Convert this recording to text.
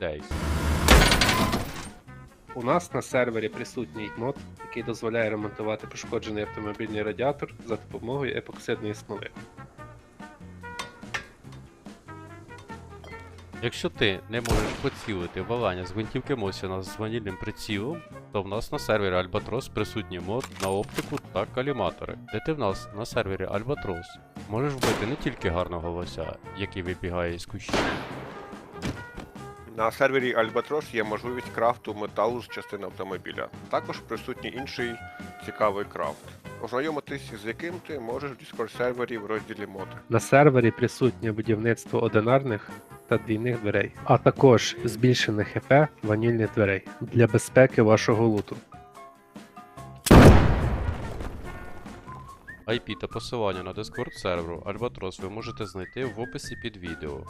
Days. У нас на сервері присутній мод, який дозволяє ремонтувати пошкоджений автомобільний радіатор за допомогою епоксидної смоли. Якщо ти не можеш поцілити валання з гвинтівки Мосіна з ванільним прицілом, то в нас на сервері Albatros присутній мод на оптику та каліматори, де ти в нас на сервері Albatros можеш вбити не тільки гарного лося, який вибігає із кущів, На сервері Albatros є можливість крафту металу з частини автомобіля. Також присутній інший цікавий крафт. Ознайомитись з яким ти можеш в Discord сервері в розділі мод. На сервері присутнє будівництво одинарних та двійних дверей, а також збільшених ХП ванільних дверей для безпеки вашого луту. IP та посилання на Discord серверу Albatros ви можете знайти в описі під відео.